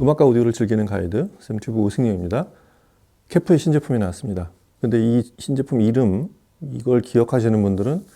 음악과 오디오를 즐기는 가이드 샘튜브 우승영입니다. 캐프의 신제품이 나왔습니다. 근데 이 신제품 이름 이걸 기억하시는 분들은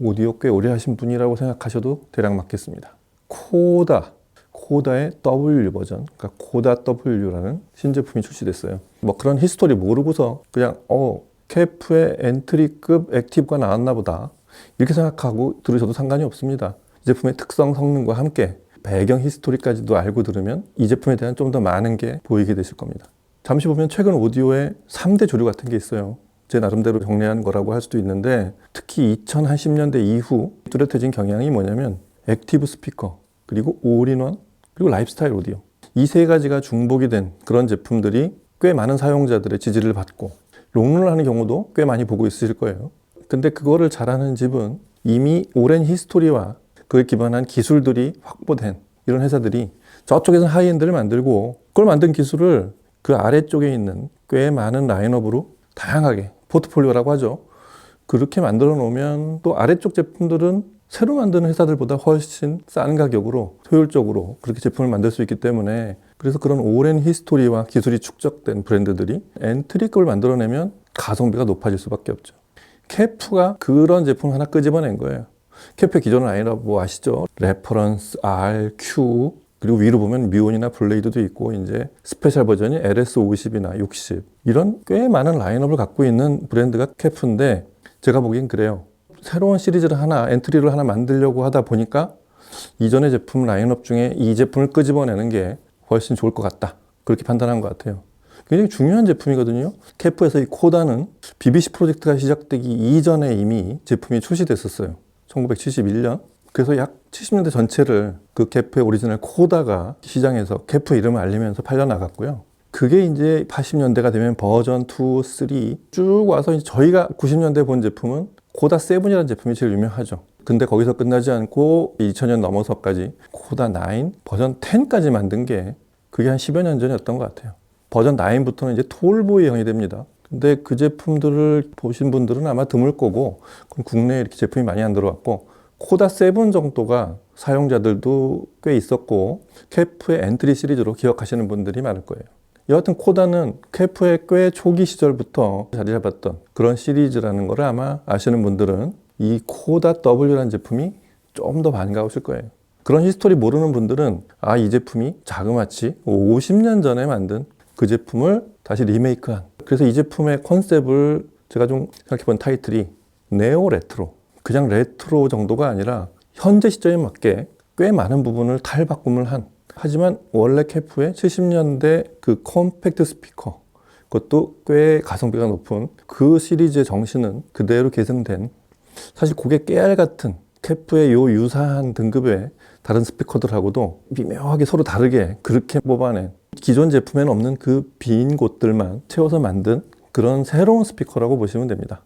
오디오 꽤 오래 하신 분이라고 생각하셔도 대략 맞겠습니다. 코다 코다의 W 버전, 그러니까 코다 W라는 신제품이 출시됐어요. 뭐 그런 히스토리 모르고서 그냥 어 캐프의 엔트리급 액티브가 나왔나 보다 이렇게 생각하고 들으셔도 상관이 없습니다. 이 제품의 특성 성능과 함께 배경 히스토리까지도 알고 들으면 이 제품에 대한 좀 더 많은 게 보이게 되실 겁니다. 잠시 보면 최근 오디오에 3대 조류 같은 게 있어요. 제 나름대로 정리한 거라고 할 수도 있는데 특히 2010년대 이후 뚜렷해진 경향이 뭐냐면 액티브 스피커 그리고 올인원 그리고 라이프스타일 오디오 이 세 가지가 중복이 된 그런 제품들이 꽤 많은 사용자들의 지지를 받고 롱런을 하는 경우도 꽤 많이 보고 있으실 거예요. 근데 그거를 잘하는 집은 이미 오랜 히스토리와 그에 기반한 기술들이 확보된 이런 회사들이 저쪽에서 하이엔드를 만들고 그걸 만든 기술을 그 아래쪽에 있는 꽤 많은 라인업으로 다양하게 포트폴리오라고 하죠. 그렇게 만들어 놓으면 또 아래쪽 제품들은 새로 만드는 회사들보다 훨씬 싼 가격으로 효율적으로 그렇게 제품을 만들 수 있기 때문에 그래서 그런 오랜 히스토리와 기술이 축적된 브랜드들이 엔트리급을 만들어내면 가성비가 높아질 수밖에 없죠. 캐프가 그런 제품 하나 끄집어낸 거예요. 캐프의 기존 라인업 뭐 아시죠? 레퍼런스, R, Q 그리고 위로 보면 미온이나 블레이드도 있고 이제 스페셜 버전이 LS50이나 60 이런 꽤 많은 라인업을 갖고 있는 브랜드가 캐프인데 제가 보기엔 그래요. 새로운 시리즈를 하나 엔트리를 하나 만들려고 하다 보니까 이전의 제품 라인업 중에 이 제품을 끄집어내는 게 훨씬 좋을 것 같다. 그렇게 판단한 것 같아요. 굉장히 중요한 제품이거든요. 캐프에서 이 코다는 BBC 프로젝트가 시작되기 이전에 이미 제품이 출시됐었어요. 1971년. 그래서 약 70년대 전체를 그 캐프의 오리지널 코다가 시장에서 캐프 이름을 알리면서 팔려나갔고요. 그게 이제 80년대가 되면 버전 2, 3 쭉 와서 저희가 90년대 본 제품은 코다 7이라는 제품이 제일 유명하죠. 근데 거기서 끝나지 않고 2000년 넘어서까지 코다 9, 버전 10까지 만든 게 그게 한 10여 년 전이었던 것 같아요. 버전 9부터는 이제 톨보이형이 됩니다. 근데 그 제품들을 보신 분들은 아마 드물 거고, 그럼 국내에 이렇게 제품이 많이 안 들어왔고, 코다 7 정도가 사용자들도 꽤 있었고, 캐프의 엔트리 시리즈로 기억하시는 분들이 많을 거예요. 여하튼 코다는 캐프의 꽤 초기 시절부터 자리 잡았던 그런 시리즈라는 거를 아마 아시는 분들은 이 코다 W라는 제품이 좀 더 반가우실 거예요. 그런 히스토리 모르는 분들은 아, 이 제품이 자그마치 50년 전에 만든 그 제품을 다시 리메이크한. 그래서 이 제품의 컨셉을 제가 좀 생각해 본 타이틀이 네오 레트로. 그냥 레트로 정도가 아니라 현재 시점에 맞게 꽤 많은 부분을 탈바꿈을 한 하지만 원래 캐프의 70년대 그 컴팩트 스피커 그것도 꽤 가성비가 높은 그 시리즈의 정신은 그대로 계승된 사실 고개 깨알 같은 캐프의 요 유사한 등급의 다른 스피커들하고도 미묘하게 서로 다르게 그렇게 뽑아낸 기존 제품에는 없는 그 빈 곳들만 채워서 만든 그런 새로운 스피커라고 보시면 됩니다.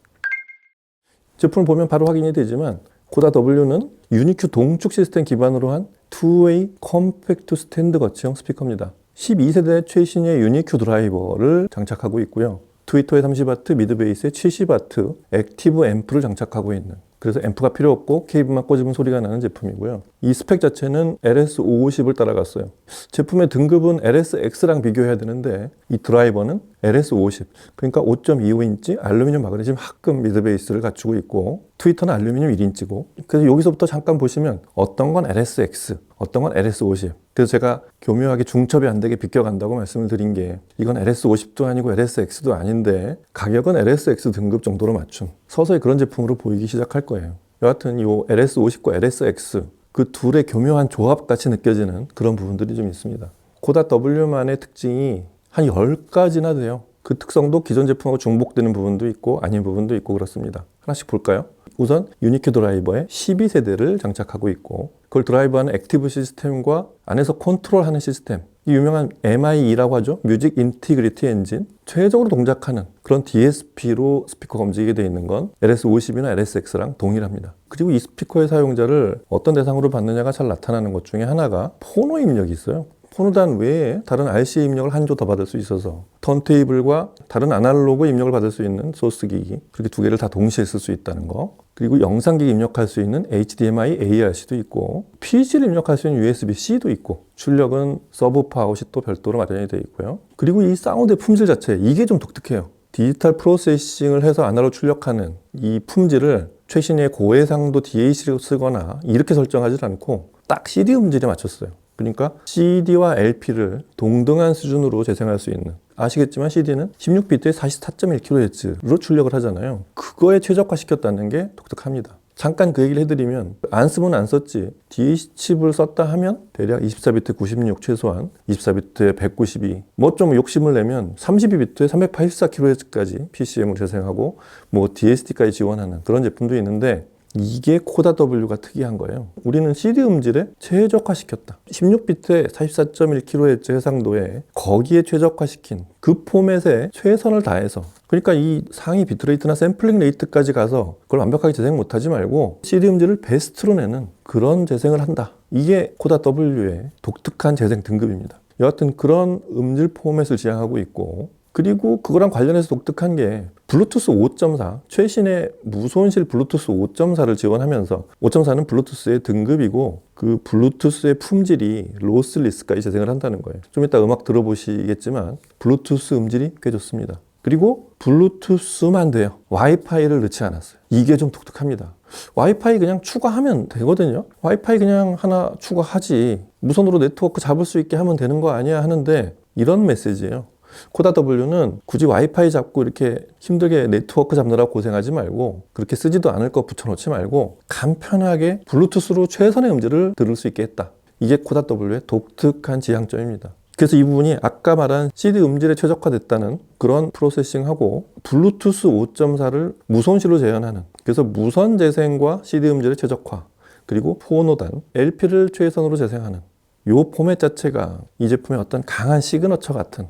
제품을 보면 바로 확인이 되지만 코다 W는 유니큐 동축 시스템 기반으로 한 투웨이 컴팩트 스탠드 거치형 스피커입니다. 12세대 최신의 유니큐 드라이버를 장착하고 있고요. 트위터에 30W, 미드베이스에 70W 액티브 앰프를 장착하고 있는 그래서 앰프가 필요 없고 케이블만 꽂으면 소리가 나는 제품이고요. 이 스펙 자체는 LS550을 따라갔어요. 제품의 등급은 LSX랑 비교해야 되는데 이 드라이버는 LS50 그러니까 5.25인치 알루미늄 마그네슘 합금 미드베이스를 갖추고 있고 트위터는 알루미늄 1인치고 그래서 여기서부터 잠깐 보시면 어떤 건 LSX 어떤 건 LS50 그래서 제가 교묘하게 중첩이 안 되게 비껴간다고 말씀을 드린 게 이건 LS50도 아니고 LSX도 아닌데 가격은 LSX 등급 정도로 맞춘 서서히 그런 제품으로 보이기 시작할 거예요. 여하튼 이 LS50과 LSX 그 둘의 교묘한 조합 같이 느껴지는 그런 부분들이 좀 있습니다. 코다 W만의 특징이 한 10가지나 돼요. 그 특성도 기존 제품하고 중복되는 부분도 있고 아닌 부분도 있고 그렇습니다. 하나씩 볼까요? 우선 유니큐 드라이버에 12세대를 장착하고 있고 그걸 드라이브하는 액티브 시스템과 안에서 컨트롤하는 시스템 이 유명한 MIE라고 하죠. 뮤직 인티그리티 엔진 최적으로 동작하는 그런 DSP로 스피커가 움직이게 되어 있는 건 LS50이나 LSX랑 동일합니다. 그리고 이 스피커의 사용자를 어떤 대상으로 받느냐가 잘 나타나는 것 중에 하나가 포노 입력이 있어요. 포노단 외에 다른 RCA 입력을 한 조 더 받을 수 있어서 턴테이블과 다른 아날로그 입력을 받을 수 있는 소스 기기 그렇게 두 개를 다 동시에 쓸 수 있다는 거 그리고 영상기 입력할 수 있는 HDMI ARC도 있고 PC를 입력할 수 있는 USB-C도 있고 출력은 서브 파 아웃이 또 별도로 마련이 되어 있고요. 그리고 이 사운드의 품질 자체 이게 좀 독특해요. 디지털 프로세싱을 해서 아날로그 출력하는 이 품질을 최신의 고해상도 DAC로 쓰거나 이렇게 설정하지 않고 딱 CD 음질에 맞췄어요. 그러니까 CD와 LP를 동등한 수준으로 재생할 수 있는 아시겠지만 CD는 16비트에 44.1kHz로 출력을 하잖아요. 그거에 최적화시켰다는 게 독특합니다. 잠깐 그 얘기를 해드리면 안 쓰면 안 썼지 DAC 칩을 썼다 하면 대략 24비트 96 최소한 24비트에 192 뭐 좀 욕심을 내면 32비트에 384kHz까지 PCM을 재생하고 뭐 DSD까지 지원하는 그런 제품도 있는데 이게 코다 W가 특이한 거예요. 우리는 CD 음질에 최적화시켰다. 16비트에 44.1kHz 해상도에 거기에 최적화시킨 그 포맷에 최선을 다해서 그러니까 이 상위 비트레이트나 샘플링 레이트까지 가서 그걸 완벽하게 재생 못하지 말고 CD 음질을 베스트로 내는 그런 재생을 한다. 이게 코다 W의 독특한 재생 등급입니다. 여하튼 그런 음질 포맷을 지향하고 있고 그리고 그거랑 관련해서 독특한 게 블루투스 5.4 최신의 무손실 블루투스 5.4를 지원하면서 5.4는 블루투스의 등급이고 그 블루투스의 품질이 로스리스까지 재생을 한다는 거예요. 좀 이따 음악 들어보시겠지만 블루투스 음질이 꽤 좋습니다. 그리고 블루투스만 돼요. 와이파이를 넣지 않았어요. 이게 좀 독특합니다. 와이파이 그냥 추가하면 되거든요. 와이파이 그냥 하나 추가하지. 무선으로 네트워크 잡을 수 있게 하면 되는 거 아니야 하는데 이런 메시지예요. 코다 W는 굳이 와이파이 잡고 이렇게 힘들게 네트워크 잡느라 고생하지 말고 그렇게 쓰지도 않을 거 붙여놓지 말고 간편하게 블루투스로 최선의 음질을 들을 수 있게 했다. 이게 코다 W의 독특한 지향점입니다. 그래서 이 부분이 아까 말한 CD 음질에 최적화됐다는 그런 프로세싱하고 블루투스 5.4를 무손실로 재현하는 그래서 무선 재생과 CD 음질의 최적화 그리고 포노단 LP를 최선으로 재생하는 요 포맷 자체가 이 제품의 어떤 강한 시그너처 같은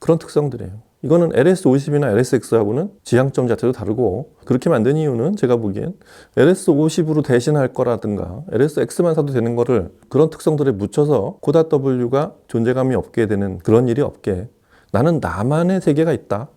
그런 특성들이에요. 이거는 LS50이나 LSX하고는 지향점 자체도 다르고 그렇게 만든 이유는 제가 보기엔 LS50으로 대신할 거라든가 LSX만 사도 되는 거를 그런 특성들에 묻혀서 코다 W가 존재감이 없게 되는 그런 일이 없게 나는 나만의 세계가 있다.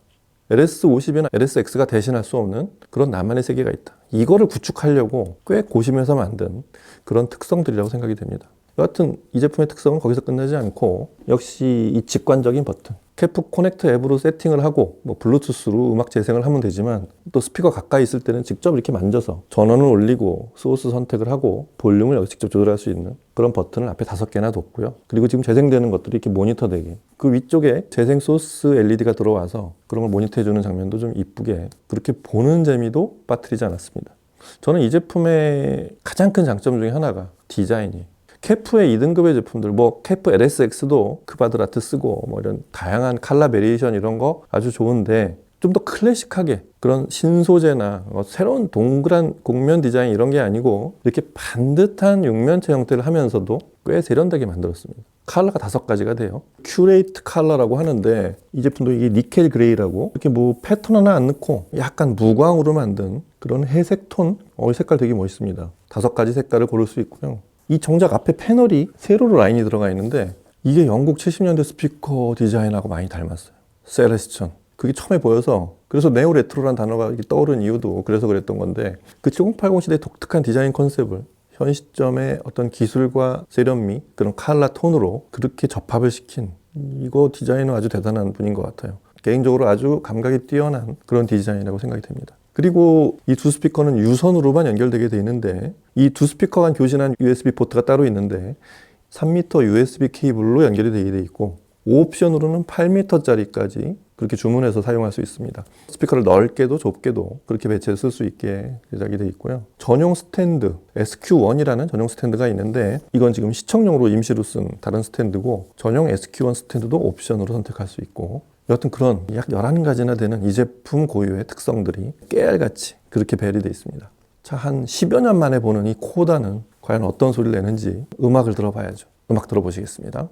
LS50이나 LSX가 대신할 수 없는 그런 나만의 세계가 있다. 이거를 구축하려고 꽤 고심해서 만든 그런 특성들이라고 생각이 됩니다. 여하튼 이 제품의 특성은 거기서 끝나지 않고 역시 이 직관적인 버튼 캐프 코넥터 앱으로 세팅을 하고 뭐 블루투스로 음악 재생을 하면 되지만 또 스피커 가까이 있을 때는 직접 이렇게 만져서 전원을 올리고 소스 선택을 하고 볼륨을 직접 조절할 수 있는 그런 버튼을 앞에 다섯 개나 뒀고요. 그리고 지금 재생되는 것들이 이렇게 모니터 되게 그 위쪽에 재생 소스 LED가 들어와서 그런 걸 모니터해주는 장면도 좀 이쁘게 그렇게 보는 재미도 빠뜨리지 않았습니다. 저는 이 제품의 가장 큰 장점 중에 하나가 디자인이에요. 캐프의 2등급의 제품들, 뭐 캐프 LSX도 크바드라트 쓰고 뭐 이런 다양한 칼라 베리에이션 이런 거 아주 좋은데 좀 더 클래식하게 그런 신소재나 뭐 새로운 동그란 곡면 디자인 이런 게 아니고 이렇게 반듯한 육면체 형태를 하면서도 꽤 세련되게 만들었습니다. 컬러가 다섯 가지가 돼요. 큐레이트 컬러라고 하는데 이 제품도 이게 니켈 그레이라고 이렇게 뭐 패턴 하나 안 넣고 약간 무광으로 만든 그런 회색 톤, 어, 이 색깔 되게 멋있습니다. 다섯 가지 색깔을 고를 수 있고요. 이 정작 앞에 패널이 세로로 라인이 들어가 있는데 이게 영국 70년대 스피커 디자인하고 많이 닮았어요. 세레스천. 그게 처음에 보여서 그래서 네오 레트로라는 단어가 떠오른 이유도 그래서 그랬던 건데 그 7080 시대 독특한 디자인 컨셉을 현 시점의 어떤 기술과 세련미 그런 칼라 톤으로 그렇게 접합을 시킨 이거 디자인은 아주 대단한 분인 것 같아요. 개인적으로 아주 감각이 뛰어난 그런 디자인이라고 생각이 됩니다. 그리고 이 두 스피커는 유선으로만 연결되게 돼 있는데 이 두 스피커 간 교신한 USB 포트가 따로 있는데 3m USB 케이블로 연결이 되어 있고 옵션으로는 8m짜리까지 그렇게 주문해서 사용할 수 있습니다. 스피커를 넓게도 좁게도 그렇게 배치해서 쓸수 있게 제작이 되어 있고요. 전용 스탠드 SQ1이라는 전용 스탠드가 있는데 이건 지금 시청용으로 임시로 쓴 다른 스탠드고 전용 SQ1 스탠드도 옵션으로 선택할 수 있고 여하튼 그런 약 11가지나 되는 이 제품 고유의 특성들이 깨알같이 그렇게 배리되어 있습니다. 자, 한 10여 년 만에 보는 이 코다는 과연 어떤 소리를 내는지 음악을 들어봐야죠. 음악 들어보시겠습니다.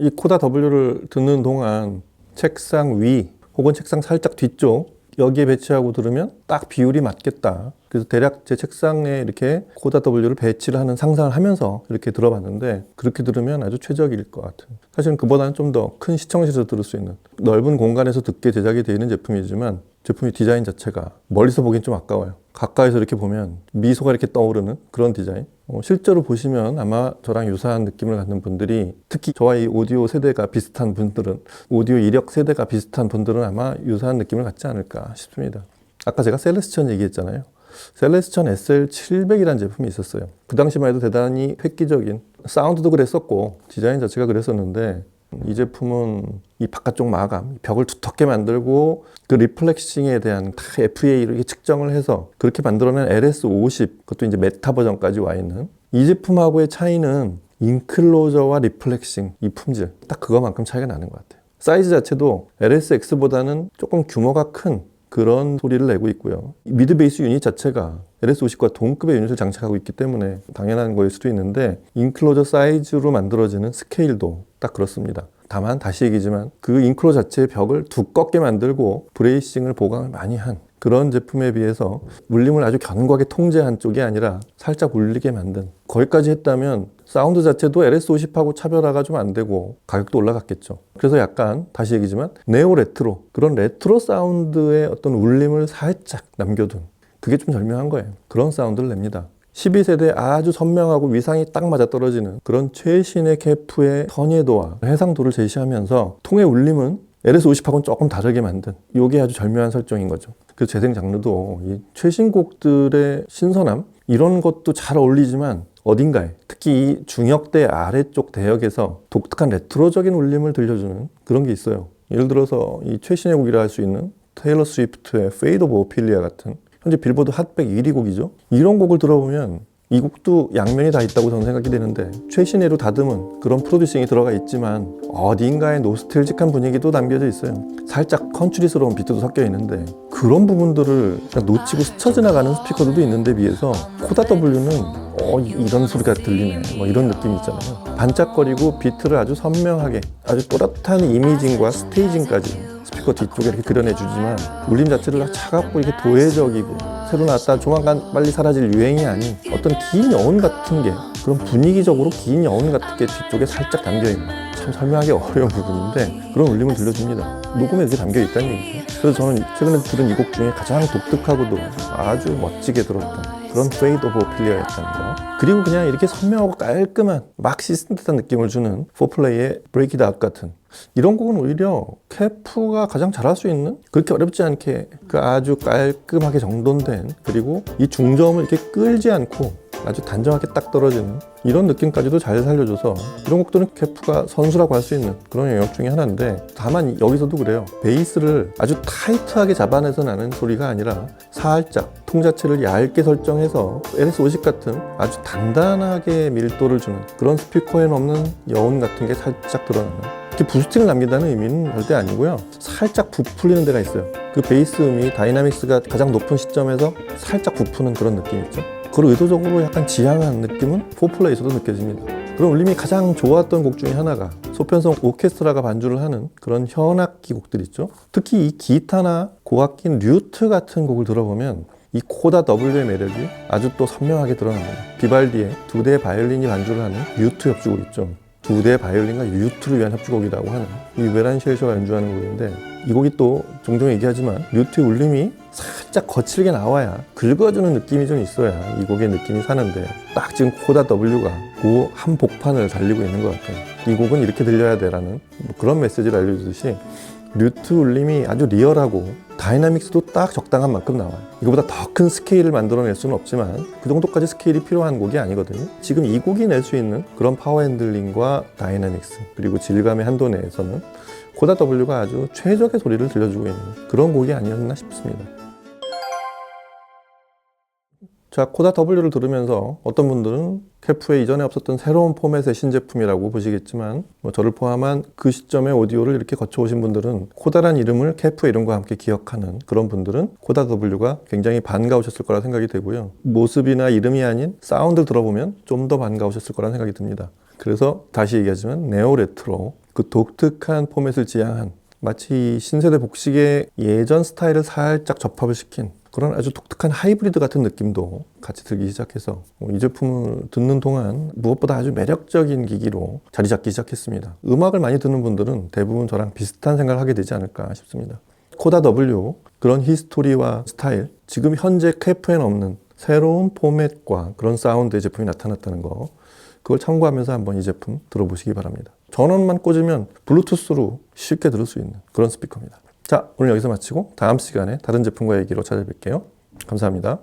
이 코다 W를 듣는 동안 책상 위 혹은 책상 살짝 뒤쪽 여기에 배치하고 들으면 딱 비율이 맞겠다. 그래서 대략 제 책상에 이렇게 코다 W를 배치를 하는 상상을 하면서 이렇게 들어봤는데 그렇게 들으면 아주 최적일 것 같아요. 사실은 그보다는 좀 더 큰 시청실에서 들을 수 있는 넓은 공간에서 듣게 제작이 되어 있는 제품이지만 제품의 디자인 자체가 멀리서 보기엔 좀 아까워요. 가까이서 이렇게 보면 미소가 이렇게 떠오르는 그런 디자인. 어, 실제로 보시면 아마 저랑 유사한 느낌을 갖는 분들이 특히 저와 이 오디오 세대가 비슷한 분들은 오디오 이력 세대가 비슷한 분들은 아마 유사한 느낌을 갖지 않을까 싶습니다. 아까 제가 셀레스천 얘기했잖아요. 셀레스천 SL700이라는 제품이 있었어요. 그 당시만 해도 대단히 획기적인 사운드도 그랬었고 디자인 자체가 그랬었는데 이 제품은 이 바깥쪽 마감, 벽을 두텁게 만들고 그 리플렉싱에 대한 다 FA를 이렇게 측정을 해서 그렇게 만들어낸 LS50 그것도 이제 메타 버전까지 와 있는 이 제품하고의 차이는 인클로저와 리플렉싱 이 품질 딱 그거만큼 차이가 나는 것 같아요. 사이즈 자체도 LSX보다는 조금 규모가 큰 그런 소리를 내고 있고요. 미드 베이스 유닛 자체가 LS50과 동급의 유닛을 장착하고 있기 때문에 당연한 거일 수도 있는데 인클로저 사이즈로 만들어지는 스케일도 딱 그렇습니다. 다만 다시 얘기지만 그 인클로 자체의 벽을 두껍게 만들고 브레이싱을 보강을 많이 한 그런 제품에 비해서 물림을 아주 견고하게 통제한 쪽이 아니라 살짝 울리게 만든 거기까지 했다면 사운드 자체도 LS50하고 차별화가 좀 안 되고 가격도 올라갔겠죠. 그래서 약간 다시 얘기지만 네오 레트로 그런 레트로 사운드의 어떤 울림을 살짝 남겨둔 그게 좀 절묘한 거예요. 그런 사운드를 냅니다. 12세대 아주 선명하고 위상이 딱 맞아 떨어지는 그런 최신의 캐프의 선예도와 해상도를 제시하면서 통의 울림은 LS50하고는 조금 다르게 만든 이게 아주 절묘한 설정인 거죠. 그 재생 장르도 이 최신 곡들의 신선함 이런 것도 잘 어울리지만 어딘가에 특히 이 중역대 아래쪽 대역에서 독특한 레트로적인 울림을 들려주는 그런 게 있어요. 예를 들어서 이 최신의 곡이라 할 수 있는 테일러 스위프트의 Fade of Ophelia 같은 현재 빌보드 핫백 1위 곡이죠. 이런 곡을 들어보면 이 곡도 양면이 다 있다고 저는 생각이 되는데 최신애로 다듬은 그런 프로듀싱이 들어가 있지만 어딘가에 노스텔직한 분위기도 담겨져 있어요. 살짝 컨츄리스러운 비트도 섞여 있는데 그런 부분들을 그냥 놓치고 스쳐 지나가는 스피커들도 있는데 비해서 코다 W는 어 이- 이런 소리가 들리네 뭐 이런 느낌이 있잖아요. 반짝거리고 비트를 아주 선명하게 아주 또렷한 이미징과 스테이징까지 스피커 뒤쪽에 이렇게 그려내 주지만 울림 자체를 차갑고 이렇게 도회적이고 새로 나왔다 조만간 빨리 사라질 유행이 아닌 어떤 긴 여운 같은 게 그런 분위기적으로 긴 여운 같은 게 뒤쪽에 살짝 담겨 있는 참 설명하기 어려운 부분인데 그런 울림을 들려줍니다. 녹음에 이렇게 담겨 있다는 얘기죠. 그래서 저는 최근에 들은 이 곡 중에 가장 독특하고도 아주 멋지게 들었던 그런 페이드 오브 오필리아였다는 거. 그리고 그냥 이렇게 선명하고 깔끔한 막 시스템한 느낌을 주는 포플레이의 브레이크 닷 같은 이런 곡은 오히려 캐프가 가장 잘할 수 있는 그렇게 어렵지 않게 그 아주 깔끔하게 정돈된 그리고 이 중저음을 이렇게 끌지 않고 아주 단정하게 딱 떨어지는 이런 느낌까지도 잘 살려줘서 이런 곡들은 캐프가 선수라고 할 수 있는 그런 영역 중에 하나인데 다만 여기서도 그래요 베이스를 아주 타이트하게 잡아내서 나는 소리가 아니라 살짝 통 자체를 얇게 설정해서 LS50 같은 아주 단단하게 밀도를 주는 그런 스피커에는 없는 여운 같은 게 살짝 드러나는 이렇게 부스팅을 남긴다는 의미는 절대 아니고요. 살짝 부풀리는 데가 있어요. 그 베이스 음이 다이나믹스가 가장 높은 시점에서 살짝 부푸는 그런 느낌 있죠. 그걸 의도적으로 약간 지향한 느낌은 포플레이에서도 느껴집니다. 그런 울림이 가장 좋았던 곡 중에 하나가 소편성 오케스트라가 반주를 하는 그런 현악기 곡들 있죠. 특히 이 기타나 고악기 류트 같은 곡을 들어보면 이 코다 W의 매력이 아주 또 선명하게 드러납니다. 비발디의 두 대의 바이올린이 반주를 하는 류트 협주곡 있죠. 두 대의 바이올린과 류트를 위한 협주곡이라고 하는 이 웨란 쉘셔가 연주하는 곡인데 이 곡이 또 종종 얘기하지만 류트의 울림이 살짝 거칠게 나와야 긁어주는 느낌이 좀 있어야 이 곡의 느낌이 사는데 딱 지금 코다 W가 그 한 복판을 달리고 있는 것 같아요. 이 곡은 이렇게 들려야 돼라는 뭐 그런 메시지를 알려주듯이 류트 울림이 아주 리얼하고 다이나믹스도 딱 적당한 만큼 나와요. 이거보다 더 큰 스케일을 만들어낼 수는 없지만 그 정도까지 스케일이 필요한 곡이 아니거든요. 지금 이 곡이 낼 수 있는 그런 파워 핸들링과 다이나믹스 그리고 질감의 한도 내에서는 코다 W가 아주 최적의 소리를 들려주고 있는 그런 곡이 아니었나 싶습니다. 자, 코다 W를 들으면서 어떤 분들은 캐프에 이전에 없었던 새로운 포맷의 신제품이라고 보시겠지만 뭐 저를 포함한 그 시점의 오디오를 이렇게 거쳐오신 분들은 코다란 이름을 캐프 이름과 함께 기억하는 그런 분들은 코다 W가 굉장히 반가우셨을 거라 생각이 되고요. 모습이나 이름이 아닌 사운드를 들어보면 좀 더 반가우셨을 거라 생각이 듭니다. 그래서 다시 얘기하지만 네오 레트로 그 독특한 포맷을 지향한 마치 신세대 복식의 예전 스타일을 살짝 접합을 시킨 그런 아주 독특한 하이브리드 같은 느낌도 같이 들기 시작해서 이 제품을 듣는 동안 무엇보다 아주 매력적인 기기로 자리 잡기 시작했습니다. 음악을 많이 듣는 분들은 대부분 저랑 비슷한 생각을 하게 되지 않을까 싶습니다. 코다 W 그런 히스토리와 스타일 지금 현재 캐프엔 없는 새로운 포맷과 그런 사운드의 제품이 나타났다는 거 그걸 참고하면서 한번 이 제품 들어보시기 바랍니다. 전원만 꽂으면 블루투스로 쉽게 들을 수 있는 그런 스피커입니다. 자, 오늘 여기서 마치고 다음 시간에 다른 제품과 얘기로 찾아뵐게요. 감사합니다.